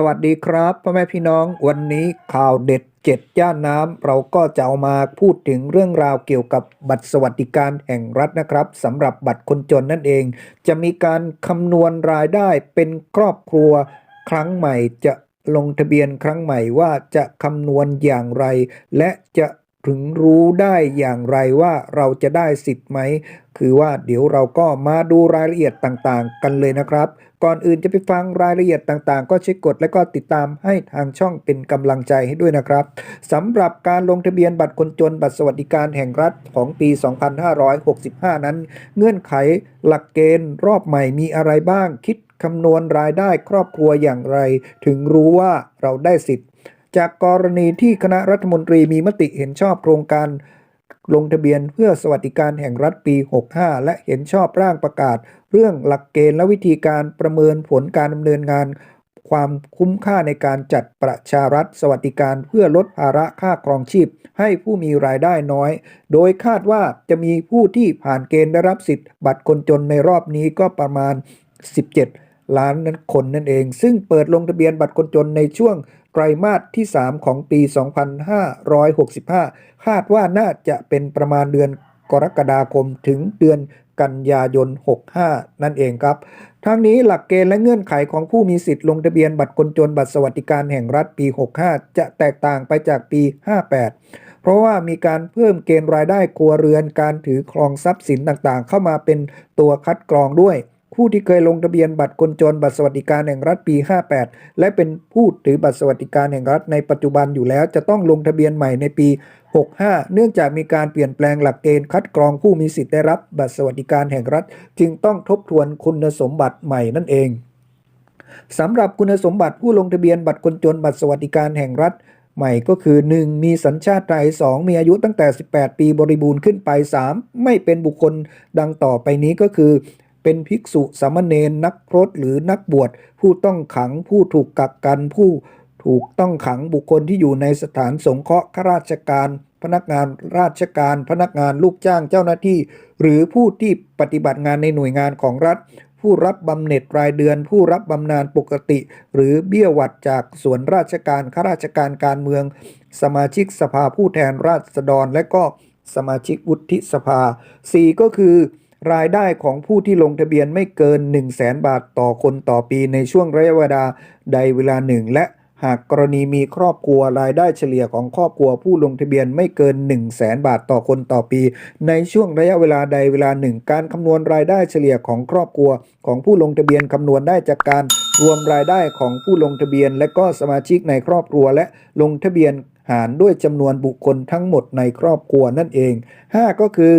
สวัสดีครับพ่อแม่พี่น้องวันนี้ข่าวเด็ดเจ็ดย่านน้ำเราก็จะเอามาพูดถึงเรื่องราวเกี่ยวกับบัตรสวัสดิการแห่งรัฐนะครับสำหรับบัตรคนจนนั่นเอง จะมีการคำนวณรายได้เป็นครอบครัวครั้งใหม่จะลงทะเบียนครั้งใหม่ว่าจะคำนวณอย่างไร และจะ ถึงรู้ได้อย่างไรว่าเราจะได้สิทธิ์ไหม คือว่าเดี๋ยวเราก็มาดูรายละเอียดต่างๆ กันเลยนะครับ ก่อนอื่นจะไปฟังรายละเอียดต่างๆ ก็ช่วยกดและก็ติดตามให้ทางช่องเป็นกำลังใจให้ด้วยนะครับสำหรับการลงทะเบียนบัตรคนจนบัตรสวัสดิการแห่งรัฐของปี 2565 นั้น เงื่อนไขหลักเกณฑ์รอบใหม่มีอะไรบ้าง คิดคำนวณรายได้ครอบครัวอย่างไร ถึงรู้ว่าเราได้สิทธิ์ จากกรณีที่คณะรัฐมนตรีมีมติเห็นชอบโครงการลงทะเบียนเพื่อสวัสดิการแห่งรัฐปี 65 และเห็นชอบร่างประกาศ เรื่องหลักเกณฑ์และวิธีการประเมินผลการดำเนินงาน ความคุ้มค่าในการจัดประชารัฐสวัสดิการเพื่อลดภาระค่าครองชีพ ให้ผู้มีรายได้น้อย โดยคาดว่าจะมีผู้ที่ผ่านเกณฑ์ได้รับสิทธิ์บัตรคนจนในรอบนี้ก็ประมาณ 17 ล้านคนนั่นเอง ซึ่งเปิดลงทะเบียนบัตรคนจนในช่วง รมาสที่ 3 ของปี 2565 คาดว่าน่าจะเป็นประมาณเดือนกรกฎาคมถึงเดือนกันยายน 65 นั่นเองครับ ทั้งนี้หลักเกณฑ์และเงื่อนไขของผู้มีสิทธิ์ลงทะเบียนบัตรคนจนบัตรสวัสดิการแห่งรัฐปี 65 จะแตกต่างไปจากปี 58 เพราะว่ามีการเพิ่มเกณฑ์รายได้ครัวเรือนการถือครองทรัพย์สินต่างๆ เข้ามาเป็นตัวคัดกรองด้วย ผู้ที่เคยลงทะเบียนบัตรคนจนบัตรสวัสดิการแห่งรัฐปี 58 และเป็นผู้ถือบัตรสวัสดิการแห่งรัฐในปัจจุบันอยู่แล้ว จะต้องลงทะเบียนใหม่ในปี 65 เนื่องจากมีการเปลี่ยนแปลงหลักเกณฑ์คัดกรองผู้มีสิทธิ์ได้รับบัตรสวัสดิการแห่งรัฐ จึงต้องทบทวนคุณสมบัติใหม่นั่นเองสำหรับคุณสมบัติผู้ลงทะเบียนบัตรคนจนบัตรสวัสดิการแห่งรัฐใหม่ก็คือ 1. มีสัญชาติไทย 2. มีอายุตั้งแต่ 18 ปีบริบูรณ์ขึ้นไป 3. ไม่เป็นบุคคลดังต่อไปนี้ก็คือ เป็นภิกษุสามเณรนักพรตหรือนักบวชผู้ต้องขังผู้ถูกกักกันผู้ถูกต้องขังบุคคลที่อยู่ในสถานสงเคราะห์ข้าราชการ พนักงานราชการ พนักงานลูกจ้างเจ้าหน้าที่ หรือผู้ที่ปฏิบัติงานในหน่วยงานของรัฐ ผู้รับบำเหน็จรายเดือน ผู้รับบำนาญปกติ หรือเบี้ยหวัดจากส่วนราชการข้าราชการการเมือง สมาชิกสภาผู้แทนราษฎร และก็สมาชิกวุฒิสภา 4 ก็คือ รายได้ของผู้ที่ลงทะเบียนไม่เกิน 1 0 0 0 0แบาทต่อคนต่อปีในช่วงระยะเวลาใดเวลาหนึ่ง และหากกรณีมีครอบครัวรายได้เฉลี่ยของครอบครัวผู้ลงทะเบียนไม่เกิน 1 0 0 0 0แบาทต่อคนต่อปี ในช่วงระยะเวลาใดเวลาหนึ่ง การคำนวณรายได้เฉลี่ยของครอบครัว ของผู้ลงทะเบียนคำนวณได้จากการรวมรายได้ของผู้ลงทะเบียน และก็สมาชิกในครอบครัวและลงทะเบียน หารด้วยจำนวนบุคคลทั้งหมดในครอบครัวนั่นเอง 5 ก็คือ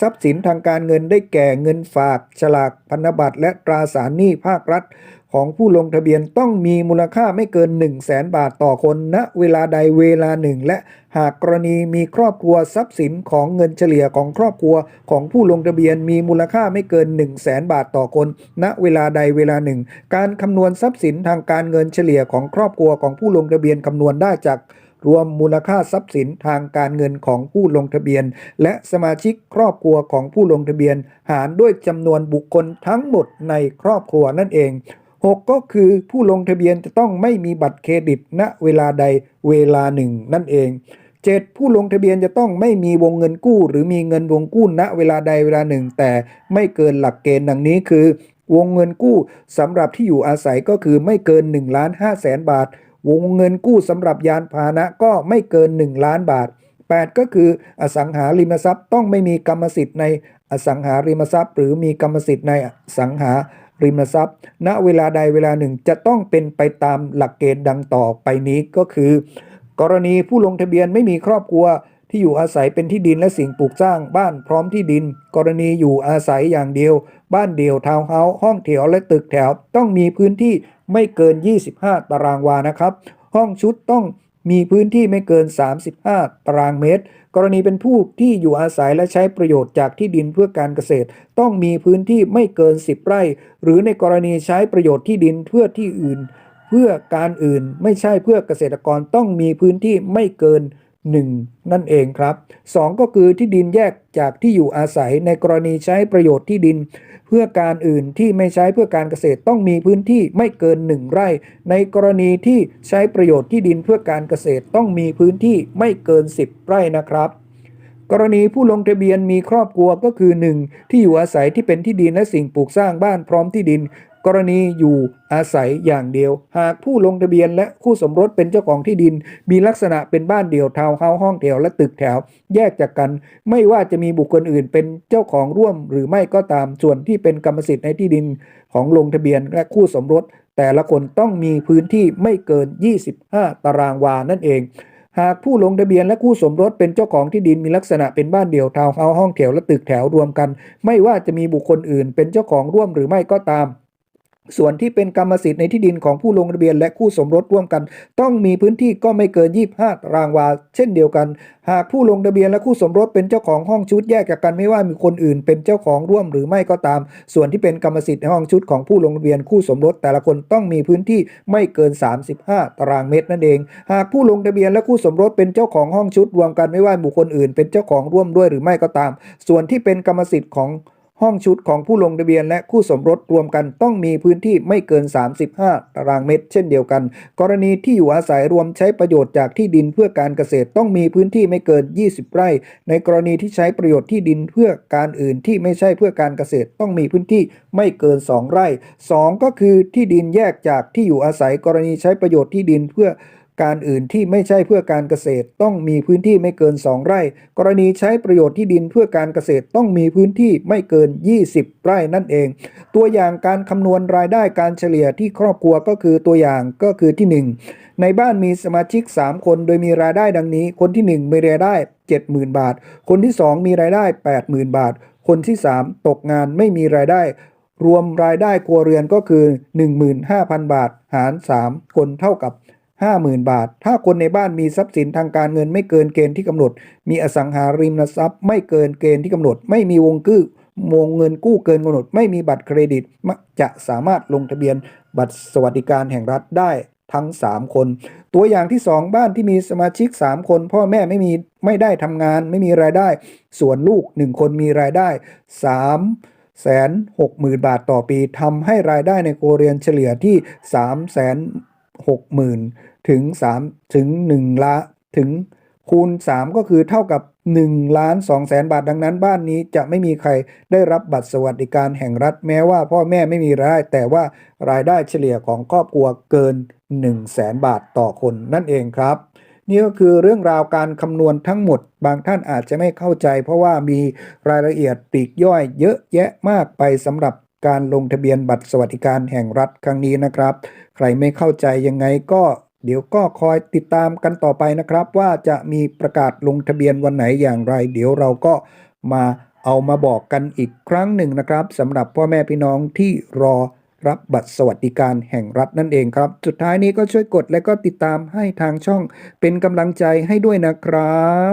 ทรัพย์สินทางการเงินได้แก่เงินฝาก ฉลากพันธบัตรและตราสารหนี้ภาครัฐ ของผู้ลงทะเบียนต้องมีมูลค่าไม่เกิน 1 0 0 0 0แบาทต่อคนณเวลาใดเวลาหนึ่ง และหากกรณีมีครอบครัวทรัพย์สินของเงินเฉลี่ยของครอบครัวของผู้ลงทะเบียนมีมูลค่าไม่เกิน 1 0 0 0 0แสนบาทต่อคนณเวลาใดเวลาหนึ่ง การคำนวณทรัพย์สินทางการเงินเฉลี่ยของครอบครัวของผู้ลงทะเบียนคำนวณได้จาก รวมมูลค่าทรัพย์สินทางการเงินของผู้ลงทะเบียน และสมาชิกครอบครัวของผู้ลงทะเบียน หารด้วยจำนวนบุคคลทั้งหมดในครอบครัวนั่นเอง 6 ก็คือผู้ลงทะเบียนจะต้องไม่มีบัตรเครดิตณเวลาใดเวลาหนึ่งนั่นเอง 7. ผู้ลงทะเบียนจะต้องไม่มีวงเงินกู้ หรือมีเงินวงกู้ณเวลาใดเวลาหนึ่ง แต่ไม่เกินหลักเกณฑ์ดังนี้คือ วงเงินกู้สำหรับที่อยู่อาศัยก็คือไม่เกิน1ล้าน5แสนบาท วงเงินกู้สำหรับยานพาหนะก็ไม่เกิน 1 ล้านบาท 8 ก็คืออสังหาริมทรัพย์ต้องไม่มีกรรมสิทธิ์ในอสังหาริมทรัพย์ หรือมีกรรมสิทธิ์ในสังหาริมทรัพย์ ณเวลาใดเวลาหนึ่งจะต้องเป็นไปตามหลักเกณฑ์ดังต่อไปนี้ก็คือ กรณีผู้ลงทะเบียนไม่มีครอบครัว ที่อยู่อาศัยเป็นที่ดินและสิ่งปลูกสร้างบ้านพร้อมที่ดิน กรณีอยู่อาศัยอย่างเดียว บ้านเดี่ยวทาวน์เฮาส์ห้องแถวและตึกแถว ต้องมีพื้นที่ไม่เกิน 25 ตารางวานะครับ ห้องชุดต้องมีพื้นที่ไม่เกิน 35 ตารางเมตร กรณีเป็นผู้ที่อยู่อาศัยและใช้ประโยชน์จากที่ดินเพื่อการเกษตร ต้องมีพื้นที่ไม่เกิน 10 ไร่ หรือในกรณีใช้ประโยชน์ที่ดินเพื่อที่อื่น เพื่อการอื่นไม่ใช่เพื่อเกษตรกรต้องมีพื้นที่ไม่เกิน 1 นั่นเองครับ 2 ก็คือที่ดินแยกจากที่อยู่อาศัยในกรณีใช้ประโยชน์ที่ดิน เพื่อการอื่นที่ไม่ใช้เพื่อการเกษตรต้องมีพื้นที่ไม่เกิน 1 ไร่ ในกรณีที่ใช้ประโยชน์ที่ดินเพื่อการเกษตรต้องมีพื้นที่ไม่เกิน 10 ไร่นะครับกรณีผู้ลงทะเบียนมีครอบครัวก็คือ 1. ที่อยู่อาศัยที่เป็นที่ดินและสิ่งปลูกสร้างบ้านพร้อมที่ดิน กรณีอยู่อาศัยอย่างเดียว หากผู้ลงทะเบียนและคู่สมรสเป็นเจ้าของที่ดิน มีลักษณะเป็นบ้านเดี่ยวทาวน์เฮาส์ห้องแถวและตึกแถว แยกจากกัน ไม่ว่าจะมีบุคคลอื่นเป็นเจ้าของร่วมหรือไม่ก็ตามส่วนที่เป็นกรรมสิทธิ์ในที่ดินของลงทะเบียนและคู่สมรส แต่ละคนต้องมีพื้นที่ไม่เกิน 25 ตารางวานั่นเองหากผู้ลงทะเบียนและคู่สมรสเป็นเจ้าของที่ดินมีลักษณะเป็นบ้านเดี่ยวทาวน์เฮาส์ห้องแถวและตึกแถวรวมกัน ไม่ว่าจะมีบุคคลอื่นเป็นเจ้าของร่วมหรือไม่ก็ตาม ส่วนที่เป็นกรรมสิทธิ์ในที่ดินของผู้ลงทะเบียนและคู่สมรสร่วมกัน ต้องมีพื้นที่ก็ไม่เกิน 25ตารางวา เช่นเดียวกัน หากผู้ลงทะเบียนและคู่สมรสเป็นเจ้าของห้องชุดแยกจากกันไม่ว่ามีคนอื่น เป็นเจ้าของร่วมหรือไม่ก็ตาม ส่วนที่เป็นกรรมสิทธิ์ในห้องชุดของผู้ลงทะเบียนคู่สมรส แต่ละคนต้องมีพื้นที่ไม่เกิน 35 ตารางเมตรนั่นเอง หากผู้ลงทะเบียนและคู่สมรสเป็นเจ้าของห้องชุดรวมกันไม่ว่าบุคคลอื่น เป็นเจ้าของร่วมด้วยหรือไม่ก็ตาม ส่วนที่เป็นกรรมสิทธิ์ของ ห้องชุดของผู้ลงทะเบียนและคู่สมรสรวมกันต้องมีพื้นที่ไม่เกิน 35 ตารางเมตร เช่นเดียวกัน กรณีที่อยู่อาศัยรวมใช้ประโยชน์จากที่ดินเพื่อการเกษตรต้องมีพื้นที่ไม่เกิน 20 ไร่ ในกรณีที่ใช้ประโยชน์ที่ดินเพื่อการอื่นที่ไม่ใช่เพื่อการเกษตรต้องมีพื้นที่ไม่เกิน 2 ไร่ 2 ก็คือที่ดินแยกจากที่อยู่อาศัยกรณีใช้ประโยชน์ที่ดินเพื่อ การอื่นที่ไม่ใช่เพื่อการเกษตรต้องมีพื้นที่ไม่เกิน 2 ไร่ กรณีใช้ประโยชน์ที่ดินเพื่อการเกษตรต้องมีพื้นที่ไม่เกิน 20 ไร่นั่นเอง ตัวอย่างการคำนวณรายได้การเฉลี่ยที่ครอบครัวก็คือตัวอย่างก็คือที่ 1 ในบ้านมีสมาชิก 3 คนโดยมีรายได้ดังนี้ คนที่ 1 มีรายได้ 70,000 บาท คนที่ 2 มีรายได้ 80,000 บาท คนที่ 3 ตกงานไม่มีรายได้รวมรายได้ครัวเรือนก็คือ 15,000 บาท หาร 3 คนเท่ากับ 50,000 บาท ถ้าคนในบ้านมีทรัพย์สินทางการเงินไม่เกินเกณฑ์ที่กำหนด มีอสังหาริมทรัพย์ ไม่เกินเกณฑ์ที่กำหนด ไม่มีวงกู้วงเงินกู้เกินกำหนด ไม่มีบัตรเครดิตจะสามารถลงทะเบียนบัตรสวัสดิการแห่งรัฐได้ทั้ง 3 คน ตัวอย่างที่ 2 บ้านที่มีสมาชิก 3 คน พ่อแม่ไม่มีไม่ได้ทำงาน ไม่มีรายได้ ส่วนลูก 1 คนมีรายได้3แสนหกหมื่นบาทต่อปีทำให้รายได้ในครัวเรือนเฉลี่ยที่สามแส นหกหมื่นถึงสามถึงหนึ่งละถึงคูณ 3 ก็คือเท่ากับ1ล้าน2แสนบาทดังนั้นบ้านนี้จะไม่มีใครได้รับบัตรสวัสดิการแห่งรัฐแม้ว่าพ่อแม่ไม่มีรายได้ แต่ว่ารายได้เฉลี่ยของครอบครัวเกิน1แสนบาทต่อคนนั่นเองครับ นี่ก็คือเรื่องราวการคำนวณทั้งหมด บางท่านอาจจะไม่เข้าใจ เพราะว่ามีรายละเอียดปลีกย่อยเยอะแยะมากไปสำหรับ การลงทะเบียนบัตรสวัสดิการแห่งรัฐครั้งนี้นะครับ ใครไม่เข้าใจยังไงก็เดี๋ยวก็คอยติดตามกันต่อไปนะครับ ว่าจะมีประกาศลงทะเบียนวันไหนอย่างไร เดี๋ยวเราก็มาเอามาบอกกันอีกครั้งหนึ่งนะครับสำหรับพ่อแม่พี่น้องที่รอรับบัตรสวัสดิการแห่งรัฐนั่นเองครับ สุดท้ายนี้ก็ช่วยกดและก็ติดตามให้ทางช่องเป็นกำลังใจให้ด้วยนะครับ